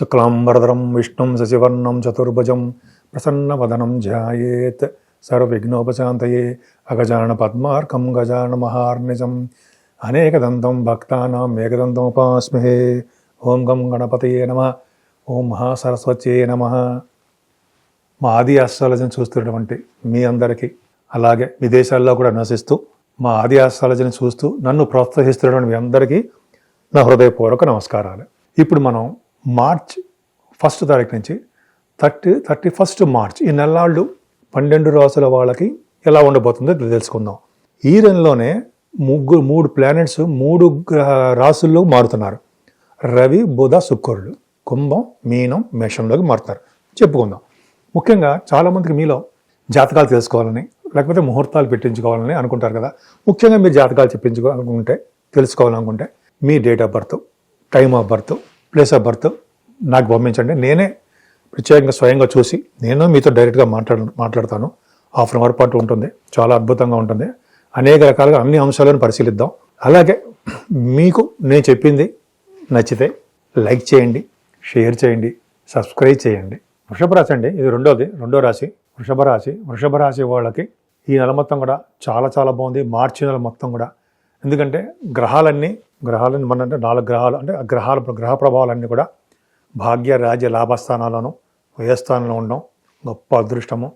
శుక్లాంబరధరం విష్ణుం శశివర్ణం చతుర్భుజం ప్రసన్నవదనం ధ్యాయేత్ సర్వవిఘ్నోపశాంతయే అగజాన పద్మార్కం గజాన మహార్నిజం. అనేకదంతం భక్తానాం ఏకదంతముపాస్మహే. ఓం గం గణపతయే నమ. ఓం మహాసరస్వత్యే నమ. మా ఆది ఆస్ట్రాలజీని చూస్తున్నటువంటి మీ అందరికీ అలాగే విదేశాల్లో కూడా నివసిస్తూ మా ఆది ఆస్ట్రాలజీని చూస్తూ నన్ను ప్రోత్సహిస్తున్నటువంటి మీ అందరికీ నా హృదయపూర్వక నమస్కారాలు. ఇప్పుడు మనం మార్చ్ ఫస్ట్ తారీఖు నుంచి థర్టీ థర్టీ ఫస్ట్ మార్చ్ ఈ నెలాళ్ళు పన్నెండు రాసుల వాళ్ళకి ఎలా ఉండబోతుందో తెలుసుకుందాం. ఈ నెలలోనే ముగ్గురు మూడు ప్లానెట్స్ మూడు గ్రహ రాసుల్లో మారుతున్నారు. రవి బుధ శుక్రుడు కుంభం మీనం మేషంలోకి మారుతారు. చెప్పుకుందాం. ముఖ్యంగా చాలామందికి మీలో జాతకాలు తెలుసుకోవాలని లేకపోతే ముహూర్తాలు పెట్టించుకోవాలని అనుకుంటారు కదా. ముఖ్యంగా మీరు జాతకాలు చెప్పించుకోవాలనుకుంటే తెలుసుకోవాలనుకుంటే మీ date of birth time of birth place of birth నాకు పంపించండి. నేనే ప్రత్యేకంగా స్వయంగా చూసి నేను మీతో డైరెక్ట్గా మాట్లాడ మాట్లాడతాను. హాఫ్ అన్ అవర్ పాటు ఉంటుంది. చాలా అద్భుతంగా ఉంటుంది. అనేక రకాలుగా అన్ని అంశాలను పరిశీలిద్దాం. అలాగే మీకు నేను చెప్పింది నచ్చితే లైక్ చేయండి షేర్ చేయండి సబ్స్క్రైబ్ చేయండి. వృషభ రాశి అండి. ఇది రెండోది. రెండో రాశి. వృషభ రాశి. వృషభ రాశి వాళ్ళకి ఈ నెల మొత్తం కూడా చాలా చాలా బాగుంది. మార్చి నెల మొత్తం కూడా. ఎందుకంటే గ్రహాలన్నీ గ్రహాలన్నీ మన అంటే నాలుగు గ్రహాలు అంటే గ్రహాల గ్రహ ప్రభావాలన్నీ కూడా భాగ్య రాజ్య లాభస్థానాలను వ్యయస్థానంలో ఉండడం గొప్ప అదృష్టము.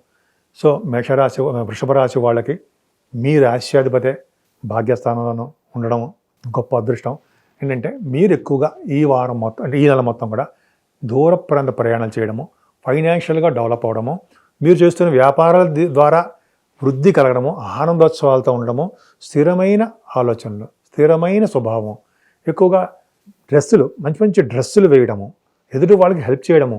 సో మేషరాశి వృషభ రాశి వాళ్ళకి మీ రాశ్యాధిపతే భాగ్యస్థానంలోనూ ఉండడం గొప్ప అదృష్టం. ఏంటంటే మీరు ఎక్కువగా ఈ వారం మొత్తం అంటే ఈ నెల మొత్తం కూడా దూర ప్రాంత ప్రయాణం చేయడము ఫైనాన్షియల్గా డెవలప్ అవడము మీరు చేస్తున్న వ్యాపారాల ద్వారా వృద్ధి కలగడము ఆనందోత్సవాలతో ఉండడము స్థిరమైన ఆలోచనలు స్థిరమైన స్వభావం ఎక్కువగా డ్రెస్సులు మంచి మంచి డ్రెస్సులు వేయడము ఎదుటి వాళ్ళకి హెల్ప్ చేయడము.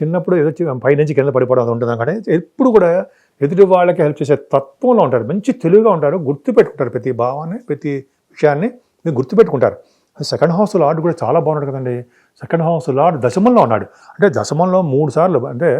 చిన్నప్పుడు ఏదో పైనుంచి కింద పడిపోవడం అది ఉంటుంది కానీ ఎప్పుడు కూడా ఎదుటి వాళ్ళకి హెల్ప్ చేసే తత్వంలో ఉంటారు. మంచి తెలివిగా ఉంటారు గుర్తుపెట్టుకుంటారు ప్రతి భావాన్ని ప్రతి విషయాన్ని మీరు గుర్తుపెట్టుకుంటారు సెకండ్ హౌస్ లార్డ్ కూడా చాలా బాగున్నాడు కదండి. సెకండ్ హౌస్ లార్డ్ దశమంలో ఉన్నాడు. అంటే దశమంలో మూడు సార్లు అంటే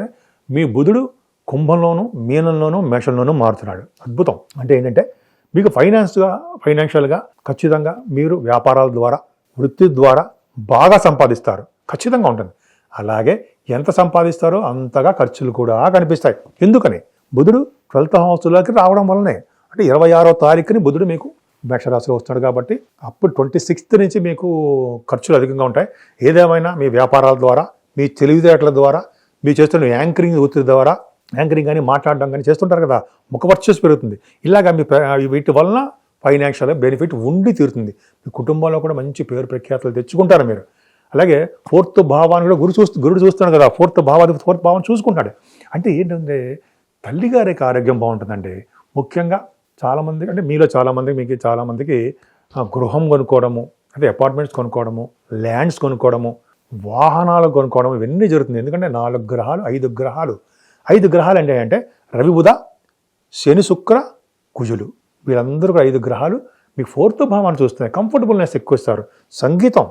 మీ బుధుడు కుంభంలోనూ మీనంలోనూ మేషంలోనూ మారుతున్నాడు. అద్భుతం. అంటే ఏంటంటే మీకు ఫైనాన్స్గా ఫైనాన్షియల్గా ఖచ్చితంగా మీరు వ్యాపారాల ద్వారా వృత్తి ద్వారా బాగా సంపాదిస్తారు. ఖచ్చితంగా ఉంటుంది. అలాగే ఎంత సంపాదిస్తారో అంతగా ఖర్చులు కూడా కనిపిస్తాయి. ఎందుకని? బుధుడు ట్వెల్త్ హౌస్లోకి రావడం వల్లనే. అంటే ఇరవై ఆరో తారీఖుని బుధుడు మీకు మేషరాశిలో వస్తాడు కాబట్టి అప్పుడు ట్వంటీ సిక్స్త్ నుంచి మీకు ఖర్చులు అధికంగా ఉంటాయి. ఏదేమైనా మీ వ్యాపారాల ద్వారా మీ తెలివితేటల ద్వారా మీరు చేస్తున్న యాంకరింగ్ ఒత్తిడి ద్వారా యాంకరింగ్ కానీ మాట్లాడడం కానీ చేస్తుంటారు కదా ముఖ వర్చస్ పెరుగుతుంది. ఇలాగా మీ వీటి వలన ఫైనాన్షియల్ బెనిఫిట్ ఉండి తీరుతుంది. మీ కుటుంబంలో కూడా మంచి పేరు ప్రఖ్యాతలు తెచ్చుకుంటారు మీరు. అలాగే ఫోర్త్ భావాన్ని కూడా గురు చూస్తూ గురుడు చూస్తున్నాడు కదా ఫోర్త్ భావాధిపతి ఫోర్త్ భావం చూసుకుంటాడు అంటే ఏంటంటే తల్లిగారికి ఆరోగ్యం బాగుంటుందండి. ముఖ్యంగా చాలామంది అంటే మీలో చాలామంది మీకు చాలామందికి గృహం కొనుక్కోవడము అంటే అపార్ట్మెంట్స్ కొనుక్కోవడము ల్యాండ్స్ కొనుక్కోవడము వాహనాలు కొనుక్కోవడం ఇవన్నీ జరుగుతుంది. ఎందుకంటే నాలుగు గ్రహాలు ఐదు గ్రహాలు. ఐదు గ్రహాలు అంటే అంటే రవి బుధ శని శుక్ర కుజులు. వీళ్ళందరూ కూడా ఐదు గ్రహాలు. మీ ఫోర్త్ భావాన్ని చూస్తున్నాయి. కంఫర్టబుల్నెస్ ఎక్కువ ఇస్తారు. సంగీతం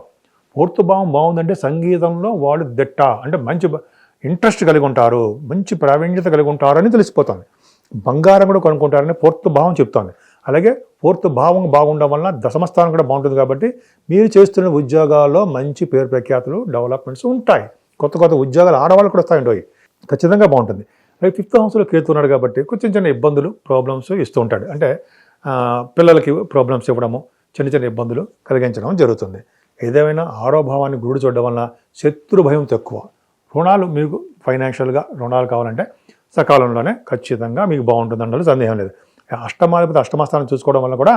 ఫోర్త్ భావం బాగుందంటే సంగీతంలో వాళ్ళు దిట్ట అంటే మంచి ఇంట్రెస్ట్ కలిగి ఉంటారు మంచి ప్రావీణ్యత కలిగి ఉంటారు అని తెలిసిపోతుంది. బంగారం కూడా కొనుక్కుంటారని ఫోర్త్ భావం చెప్తోంది. అలాగే ఫోర్త్ భావం బాగుండడం వలన దశమస్థానం కూడా బాగుంటుంది కాబట్టి మీరు చేస్తున్న ఉద్యోగాల్లో మంచి పేరు ప్రఖ్యాతులు డెవలప్మెంట్స్ ఉంటాయి. కొత్త కొత్త ఉద్యోగాలు ఆడవాళ్ళు కూడా వస్తాయండి ఖచ్చితంగా బాగుంటుంది. అలాగే ఫిఫ్త్ హౌస్లో కేతున్నాడు కాబట్టి కొంచెం చిన్న ఇబ్బందులు ప్రాబ్లమ్స్ ఇస్తూ ఉంటాడు. అంటే పిల్లలకి ప్రాబ్లమ్స్ ఇవ్వడము చిన్న చిన్న ఇబ్బందులు కలిగించడం జరుగుతుంది. ఏదేమైనా ఆరో భావాన్ని గురుడు చూడడం వలన శత్రు భయం తక్కువ. రుణాలు మీకు ఫైనాన్షియల్గా రుణాలు కావాలంటే సకాలంలోనే ఖచ్చితంగా మీకు బాగుంటుంది అన్నది సందేహం లేదు. అష్టమాధిపతి అష్టమస్థానం చూసుకోవడం వల్ల కూడా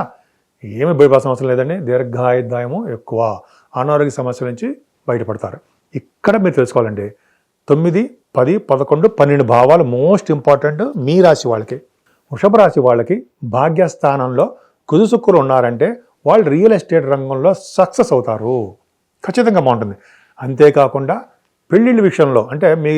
ఏమి భయపడాల్సిన అవసరం లేదండి. దీర్ఘాయుద్ధాయము ఎక్కువ. అనారోగ్య సమస్యల నుంచి బయటపడతారు. ఇక్కడ మీరు తెలుసుకోవాలండి. తొమ్మిది పది పదకొండు పన్నెండు భావాలు మోస్ట్ ఇంపార్టెంట్ మీ రాశి వాళ్ళకి. వృషభ రాశి వాళ్ళకి భాగ్యస్థానంలో కుజు శుక్రులు ఉన్నారంటే వాళ్ళు రియల్ ఎస్టేట్ రంగంలో సక్సెస్ అవుతారు. ఖచ్చితంగా బాగుంటుంది. అంతేకాకుండా పెళ్ళిళ్ళ విషయంలో అంటే మీ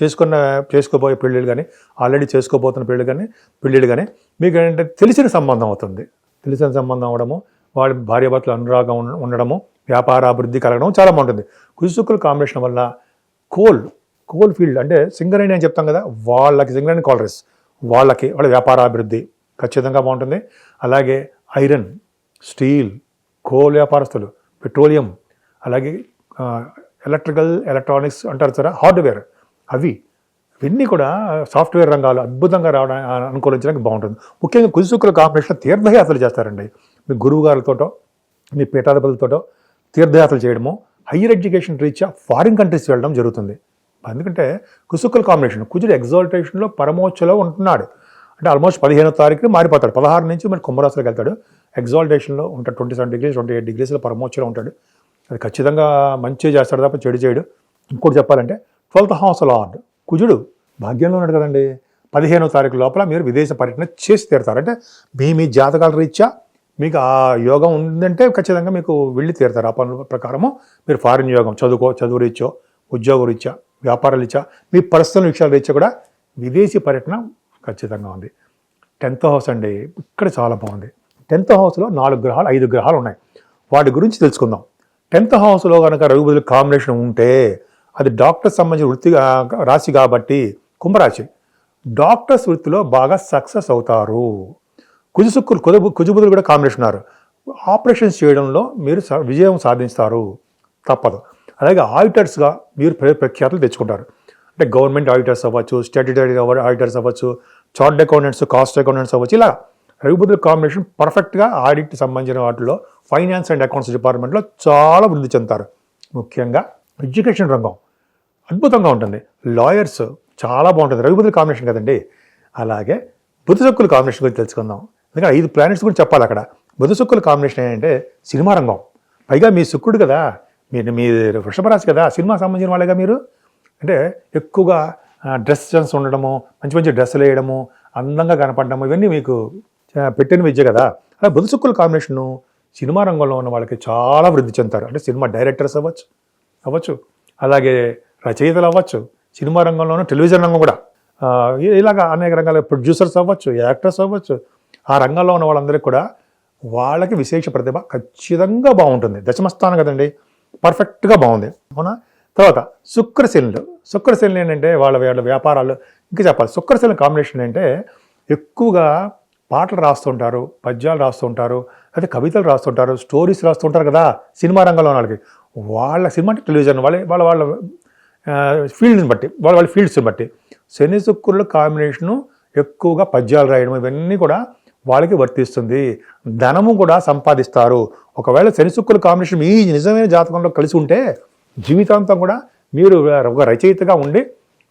చేసుకున్న చేసుకోబోయే పెళ్ళిళ్ళు కానీ ఆల్రెడీ చేసుకోబోతున్న పెళ్ళి కానీ పెళ్ళిళ్ళు కానీ మీకు ఏంటంటే తెలిసిన సంబంధం అవుతుంది. తెలిసిన సంబంధం అవడము వాళ్ళ భార్యాభర్తలు అనురాగం ఉండడము వ్యాపార అభివృద్ధి కలగడం చాలా బాగుంటుంది. కుజు కాంబినేషన్ వల్ల కోల్ కోల్ ఫీల్డ్ అంటే సింగరేణి అని చెప్తాం కదా వాళ్ళకి సింగరేణి కాలరీస్ వాళ్ళకి వాళ్ళ వ్యాపారాభివృద్ధి ఖచ్చితంగా బాగుంటుంది. అలాగే ఐరన్ స్టీల్ కోల్ వ్యాపారస్తులు పెట్రోలియం అలాగే ఎలక్ట్రికల్ ఎలక్ట్రానిక్స్ అంటారు సరే హార్డ్వేర్. అవి ఇవన్నీ కూడా సాఫ్ట్వేర్ రంగాలు అద్భుతంగా రావడానికి అనుకూలించడానికి బాగుంటుంది. ముఖ్యంగా కుజుసుకుల కాంబినేషన్ తీర్థయాత్రలు చేస్తారండి. మీ గురువుగారితోటో మీ పీఠాధిపతులతోటో తీర్థయాత్రలు చేయడము హయ్యర్ ఎడ్యుకేషన్ రీత్యా ఫారిన్ కంట్రీస్ వెళ్ళడం జరుగుతుంది. ఎందుకంటే కుసుకుల కాంబినేషన్ కుజుడు ఎగ్జాల్టేషన్లో పరమోచ్చలో ఉంటున్నాడు. అంటే ఆల్మోస్ట్ పదిహేనో తారీఖున మారిపోతాడు. పదహారు నుంచి మరి కుంభరాశిలోకి వెళ్తాడు. ఎగ్జాల్టేషన్లో ఉంటాడు. Twenty seven degrees twenty eight డిగ్రీస్లో పరమోచ్చలో ఉంటాడు. అది ఖచ్చితంగా మంచి చేస్తాడు తప్ప చెడు చేయడు. ఇంకోటి చెప్పాలంటే ట్వెల్త్ హౌస్ లార్డ్ కుజుడు భాగ్యంలో ఉన్నాడు కదండి. పదిహేనో తారీఖు లోపల మీరు విదేశ పర్యటన చేసి తీరుతారు. అంటే మీ మీ జాతకాల రీత్యా మీకు ఆ యోగం ఉందంటే ఖచ్చితంగా మీకు వెళ్ళి తీరుతారు. ఆ పనుల ప్రకారము మీరు ఫారిన్ యోగం చదువుకో చదువు రీత్యో ఉద్యోగ రీత్యా వ్యాపార రీత్యా మీ పర్సనల్ విషయాల రీత్యా కూడా విదేశీ పర్యటన ఖచ్చితంగా ఉంది. టెన్త్ హౌస్ అండి ఇక్కడ చాలా బాగుంది. టెన్త్ హౌస్లో నాలుగు గ్రహాలు ఐదు గ్రహాలు ఉన్నాయి. వాటి గురించి తెలుసుకుందాం. టెన్త్ హౌస్లో కనుక రవి కాంబినేషన్ ఉంటే అది డాక్టర్ సంబంధించిన వృత్తి రాశి కాబట్టి కుంభరాశి. డాక్టర్స్ వృత్తిలో బాగా సక్సెస్ అవుతారు. కుజుసుక్కులు కుజు కుజుబుదులు కూడా కాంబినేషన్ ఉన్నారు. ఆపరేషన్స్ చేయడంలో మీరు విజయం సాధిస్తారు. తప్పదు. అలాగే ఆడిటర్స్గా మీరు ప్రఖ్యాతులు తెచ్చుకుంటారు. అంటే గవర్నమెంట్ ఆడిటర్స్ అవ్వచ్చు స్టాట్యుటరీ ఆడిటర్స్ అవ్వచ్చు చార్ట్ అకౌంటెంట్స్ కాస్ట్ అకౌంటెంట్స్ అవ్వచ్చు ఇలా రవిబుద్ధుల కాంబినేషన్ పర్ఫెక్ట్గా ఆడిట్ సంబంధించిన వాటిలో ఫైనాన్స్ అండ్ అకౌంట్స్ డిపార్ట్మెంట్లో చాలా వృద్ధి చెందుతారు. ముఖ్యంగా ఎడ్యుకేషన్ రంగం అద్భుతంగా ఉంటుంది. లాయర్స్ చాలా బాగుంటుంది. రవిబుద్ధుల కాంబినేషన్ కదండి. అలాగే బుధశుక్కుల కాంబినేషన్ గురించి తెలుసుకుందాం. ఎందుకంటే ఐదు ప్లానెట్స్ గురించి చెప్పాలి అక్కడ. బుధశుక్కుల కాంబినేషన్ ఏంటంటే సినిమా రంగం. పైగా మీ శుక్రుడు కదా. మీరు మీ వృషభరాశి కదా. సినిమా సంబంధించిన వాళ్ళేగా మీరు? అంటే ఎక్కువగా డ్రెస్ సెన్స్ ఉండడము మంచి మంచి డ్రెస్సులు వేయడము అందంగా కనపడడము ఇవన్నీ మీకు పెట్టిన విద్య కదా. అలా బుధశుక్కుల కాంబినేషను సినిమా రంగంలో ఉన్న వాళ్ళకి చాలా వృద్ధి చెందుతారు. అంటే సినిమా డైరెక్టర్స్ అవ్వచ్చు అవ్వచ్చు. అలాగే రచయితలు అవ్వచ్చు సినిమా రంగంలోనూ టెలివిజన్ రంగం కూడా. ఇలాగ అనేక రంగాల ప్రొడ్యూసర్స్ అవ్వచ్చు యాక్టర్స్ అవ్వచ్చు. ఆ రంగంలో ఉన్న వాళ్ళందరికీ కూడా వాళ్ళకి విశేష ప్రతిభ ఖచ్చితంగా బాగుంటుంది. దశమస్థానం కదండి. పర్ఫెక్ట్గా బాగుంది. అవునా? తర్వాత శుక్రశనులు శుక్రశనులు ఏంటంటే వాళ్ళ వాళ్ళ వ్యాపారాలు. ఇంకా చెప్పాలి శుక్రశనుల కాంబినేషన్ ఏంటంటే ఎక్కువగా పాటలు రాస్తుంటారు పద్యాలు రాస్తుంటారు అయితే కవితలు రాస్తుంటారు స్టోరీస్ రాస్తుంటారు కదా సినిమా రంగంలో వాళ్ళకి. వాళ్ళ సినిమా అంటే టెలివిజన్ వాళ్ళ వాళ్ళ వాళ్ళ ఫీల్డ్ని బట్టి వాళ్ళ వాళ్ళ ఫీల్డ్స్ని బట్టి. శని శుక్రుల కాంబినేషను ఎక్కువగా పద్యాలు రాయడం ఇవన్నీ కూడా వాళ్ళకి వర్తిస్తుంది. ధనము కూడా సంపాదిస్తారు. ఒకవేళ శని శుక్రుల కాంబినేషన్ మీ నిజమైన జాతకంలో కలిసి ఉంటే జీవితాంతం కూడా మీరు ఒక రచయితగా ఉండి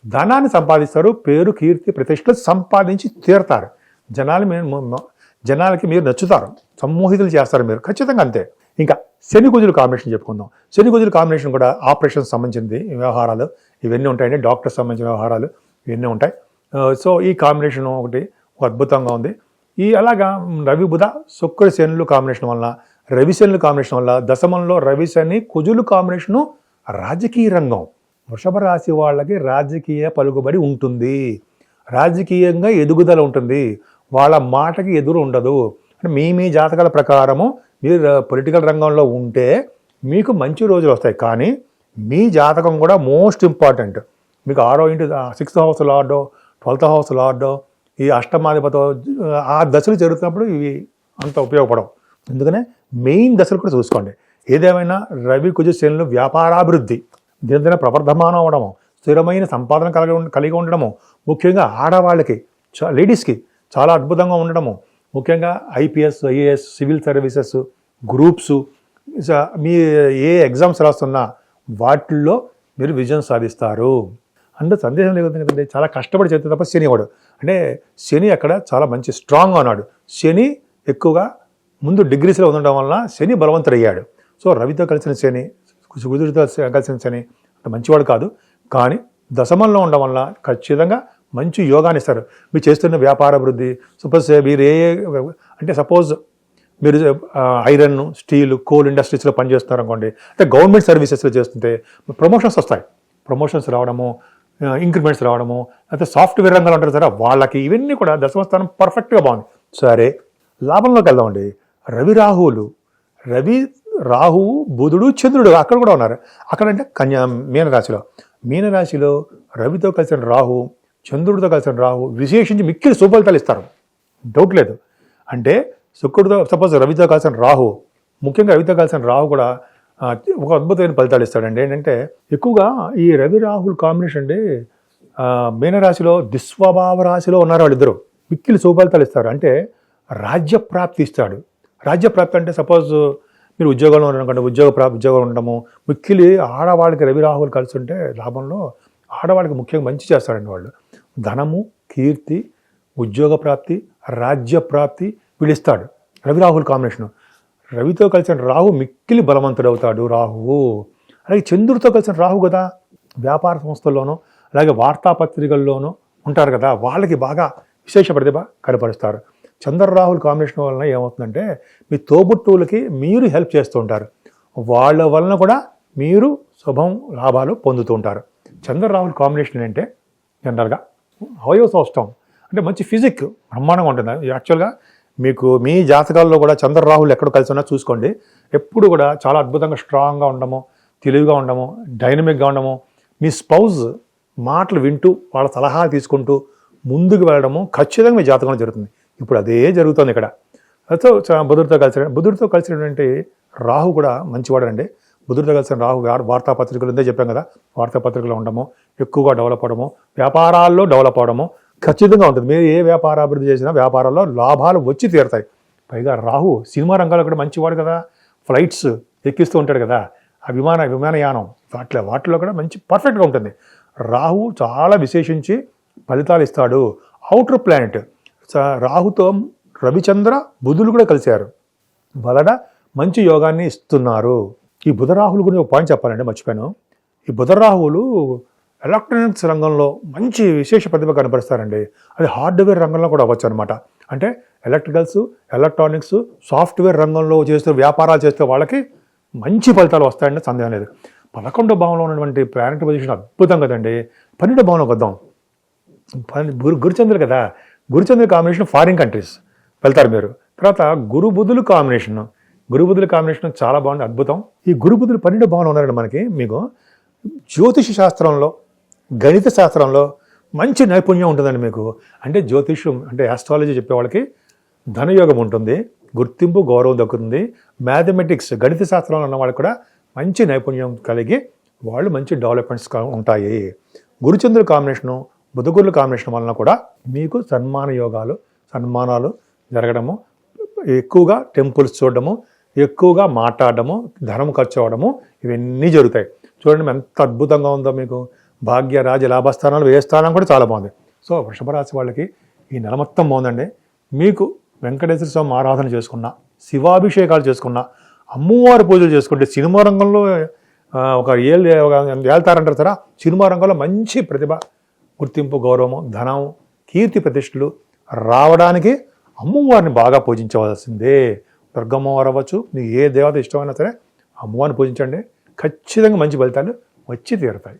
ధనాన్ని సంపాదిస్తారు పేరు కీర్తి ప్రతిష్టలు సంపాదించి తీరుతారు. జనాలు మీరు జనాలకి మీరు నచ్చుతారు. సమ్మోహితులు చేస్తారు మీరు. ఖచ్చితంగా అంతే. ఇంకా శని గుజులు కాంబినేషన్ చెప్పుకుందాం. శని గుజులు కాంబినేషన్ కూడా ఆపరేషన్ సంబంధించింది వ్యవహారాలు. ఇవన్నీ ఉంటాయండి. డాక్టర్ సంబంధించిన వ్యవహారాలు ఇవన్నీ ఉంటాయి. సో ఈ కాంబినేషన్ ఒకటి ఒక అద్భుతంగా ఉంది. ఈ అలాగా రవి బుధ శుక్ర శనులు కాంబినేషన్ వల్ల రవి శనులు కాంబినేషన్ వల్ల దశమంలో రవి శని కుజులు కాంబినేషను రాజకీయ రంగం. వృషభ రాశి వాళ్ళకి రాజకీయ పలుకుబడి ఉంటుంది. రాజకీయంగా ఎదుగుదల ఉంటుంది. వాళ్ళ మాటకి ఎదురు ఉండదు. అంటే మీ మీ జాతకాల ప్రకారము మీరు పొలిటికల్ రంగంలో ఉంటే మీకు మంచి రోజులు వస్తాయి. కానీ మీ జాతకం కూడా మోస్ట్ ఇంపార్టెంట్ మీకు ఆరో ఇంటి సిక్స్త్ హౌస్ లార్డో ట్వెల్త్ హౌస్ లార్డో ఈ అష్టమాధిపతో ఆ దశలు జరుగుతున్నప్పుడు ఇవి అంత ఉపయోగపడవు. ఎందుకనే మెయిన్ దశలు కూడా చూసుకోండి. ఏదేమైనా రవి కుజ వ్యాపారాభివృద్ధి దినదిన ప్రవర్ధమానం అవడము స్థిరమైన సంపాదన కలిగి ఉండ- కలిగి ఉండడము ముఖ్యంగా ఆడవాళ్ళకి లేడీస్కి చాలా అద్భుతంగా ఉండడము. ముఖ్యంగా IPS IAS civil services groups మీ ఏ ఎగ్జామ్స్ రాస్తున్నా వాటిల్లో మీరు విజయం సాధిస్తారు. అంటే సందేహం లేదు కదండి చాలా కష్టపడి చేస్తే తప్ప శని వాడు. అంటే శని అక్కడ చాలా మంచి స్ట్రాంగ్గా ఉన్నాడు. శని ఎక్కువగా ముందు డిగ్రీస్లో ఉండడం వలన శని బలవంతుడయ్యాడు. సో రవితో కలిసిన శని కుజుడితో కలిసిన శని అంత మంచివాడు కాదు. కానీ దశమంలో ఉండడం వల్ల ఖచ్చితంగా మంచి యోగాన్ని ఇస్తారు. మీరు చేస్తున్న వ్యాపార అభివృద్ధి సపోజ్ మీరు ఏ అంటే సపోజ్ మీరు ఐరన్ స్టీల్ కోల్ ఇండస్ట్రీస్లో పనిచేస్తున్నారు అనుకోండి అంటే గవర్నమెంట్ సర్వీసెస్లో చేస్తుంటే ప్రమోషన్స్ వస్తాయి. ప్రమోషన్స్ రావడము ఇంక్రిమెంట్స్ రావడము అయితే సాఫ్ట్వేర్ రంగాలు ఉంటారు సరే వాళ్ళకి ఇవన్నీ కూడా దశమస్థానం పర్ఫెక్ట్గా బాగుంది. సరే లాభంలోకి వెళ్దామండి. రవి రాహువులు రవి రాహువు బుధుడు చంద్రుడు అక్కడ కూడా ఉన్నారు. అక్కడ అంటే కన్యా మీనరాశిలో. మీనరాశిలో రవితో కలిసిన రాహు చంద్రుడితో కలిసిన రాహు విశేషించి మిక్కిలి శుభఫలితాలు ఇస్తారు. డౌట్ లేదు. అంటే శుక్రుడితో సపోజ్ రవితో కలిసిన రాహు ముఖ్యంగా రవితో కలిసిన రాహు కూడా ఒక అద్భుతమైన ఫలితాలు ఇస్తాడండి. ఏంటంటే ఎక్కువగా ఈ రవి రాహుల్ కాంబినేషన్ అండి మీనరాశిలో దుస్వభావ రాశిలో ఉన్నారు వాళ్ళిద్దరు. మిక్కిలి శుభఫలితాలు ఇస్తారు. అంటే రాజ్యప్రాప్తి ఇస్తాడు. రాజ్యప్రాప్తి అంటే సపోజ్ మీరు ఉద్యోగంలో ఉండకండి ఉద్యోగ ప్రా ఉద్యోగం ఉండడము మిక్కిలి ఆడవాళ్ళకి రవి రాహుల్ కలిసి ఉంటే లాభంలో ఆడవాళ్ళకి ముఖ్యంగా మంచి చేస్తారండి వాళ్ళు. ధనము కీర్తి ఉద్యోగ ప్రాప్తి రాజ్య ప్రాప్తి పిలుస్తాడు రవి రాహుల్ కాంబినేషన్. రవితో కలిసిన రాహు మిక్కిలి బలవంతుడు అవుతాడు రాహువు. అలాగే చంద్రుడితో కలిసిన రాహు కదా వ్యాపార సంస్థల్లోనూ అలాగే వార్తాపత్రికల్లోనూ ఉంటారు కదా వాళ్ళకి బాగా విశేష ప్రతిభ కనపరుస్తారు. చంద్ర రాహుల్ కాంబినేషన్ వలన ఏమవుతుందంటే మీ తోబుట్టువులకి మీరు హెల్ప్ చేస్తూ ఉంటారు. వాళ్ళ వలన కూడా మీరు శుభం లాభాలు పొందుతూ ఉంటారు. చంద్ర రాహుల్ కాంబినేషన్ అంటే జనరల్గా అవయవ సౌష్టం అంటే మంచి ఫిజిక్ బ్రహ్మాండంగా ఉంటుంది. యాక్చువల్గా మీకు మీ జాతకాల్లో కూడా చంద్ర రాహుల్ ఎక్కడ కలిసి ఉన్నా చూసుకోండి. ఎప్పుడు కూడా చాలా అద్భుతంగా స్ట్రాంగ్గా ఉండము తెలివిగా ఉండము డైనమిక్గా ఉండము మీ స్పౌజ్ మాటలు వింటూ వాళ్ళ సలహాలు తీసుకుంటూ ముందుకు వెళ్ళడము ఖచ్చితంగా మీ జాతకంలో జరుగుతుంది. ఇప్పుడు అదే జరుగుతుంది ఇక్కడ. సో బుధుడితో కలిసి బుధుడితో కలిసినటువంటి రాహు కూడా మంచివాడండి. బుధుడితో కలిసిన రాహు వార్తాపత్రికలు ఉందే చెప్పాం కదా. వార్తాపత్రికలు ఉండము ఎక్కువగా డెవలప్ అవడము వ్యాపారాల్లో డెవలప్ అవడము ఖచ్చితంగా ఉంటుంది. మీరు ఏ వ్యాపార అభివృద్ధి చేసినా వ్యాపారాల్లో లాభాలు వచ్చి తీరుతాయి. పైగా రాహు సినిమా రంగాల్లో కూడా మంచివాడు కదా. ఫ్లైట్స్ ఎక్కిస్తూ ఉంటాడు కదా. ఆ విమాన విమానయానం వాటిలో వాటిలో కూడా మంచి పర్ఫెక్ట్గా ఉంటుంది. రాహు చాలా విశేషించి ఫలితాలు ఇస్తాడు. అవుటర్ ప్లానెట్ రాహుతో రవిచంద్ర బుధులు కూడా కలిశారు. వలన మంచి యోగాన్ని ఇస్తున్నారు. ఈ బుధరాహుల గురించి ఒక పాయింట్ చెప్పాలండి మర్చిపోయాను. ఈ బుధరాహువులు ఎలక్ట్రానిక్స్ రంగంలో మంచి విశేష ప్రతిభ కనపరుస్తారండి అది హార్డ్వేర్ రంగంలో కూడా అవ్వచ్చు అనమాట అంటే ఎలక్ట్రికల్స్ ఎలక్ట్రానిక్స్ సాఫ్ట్వేర్ రంగంలో చేస్తూ వ్యాపారాలు చేస్తే వాళ్ళకి మంచి ఫలితాలు వస్తాయండి సందేహం లేదు. పదకొండో భావంలో ఉన్నటువంటి ప్లానెట్ పొజిషన్ అద్భుతం కదండి. పన్నెండో భావంలోకి వద్దాం. పని- గురు గురుచంద్రులు కదా. గురుచంద్రుడి కాంబినేషన్ ఫారిన్ కంట్రీస్ వెళ్తారు మీరు. తర్వాత గురు బుధులు కాంబినేషన్ గురు బుధుల కాంబినేషన్ చాలా బాగుంది అద్భుతం. ఈ గురు బుధులు పన్నెండు భావన ఉన్నారండి మనకి. మీకు జ్యోతిష శాస్త్రంలో గణిత శాస్త్రంలో మంచి నైపుణ్యం ఉంటుందండి మీకు. అంటే జ్యోతిష్యం అంటే ఆస్ట్రాలజీ చెప్పే వాళ్ళకి ధనయోగం ఉంటుంది గుర్తింపు గౌరవం దక్కుతుంది. మ్యాథమెటిక్స్ గణిత శాస్త్రంలో ఉన్న వాళ్ళకి కూడా మంచి నైపుణ్యం కలిగి వాళ్ళు మంచి డెవలప్మెంట్స్ ఉంటాయి. గురుచంద్రుల కాంబినేషను బుధగురుల కాంబినేషన్ వలన కూడా మీకు సన్మాన యోగాలు సన్మానాలు జరగడము ఎక్కువగా టెంపుల్స్ చూడడము ఎక్కువగా మాట్లాడడము ధనం ఖర్చు అవ్వడము ఇవన్నీ జరుగుతాయి. చూడండి ఎంత అద్భుతంగా ఉందో మీకు భాగ్య రాజ లాభస్థానాలు ఏ స్థానం కూడా చాలా బాగుంది. సో వృషభ రాశి వాళ్ళకి ఈ నెల మొత్తం బాగుందండి. మీకు వెంకటేశ్వర స్వామి ఆరాధన చేసుకున్నా శివాభిషేకాలు చేసుకున్నా అమ్మవారి పూజలు చేసుకుంటే సినిమా రంగంలో ఒక ఏళ్ళు ఏళ్తారంటారు సరే సినిమా రంగంలో మంచి ప్రతిభ గుర్తింపు గౌరవము ధనం కీర్తి ప్రతిష్టలు రావడానికి అమ్మవారిని బాగా పూజించవలసిందే. దుర్గమ్మవారు అవ్వచ్చు మీకు ఏ దేవత ఇష్టమైనా సరే అమ్మవారిని పూజించండి. ఖచ్చితంగా మంచి ఫలితాలు వచ్చి తీరుతాయి.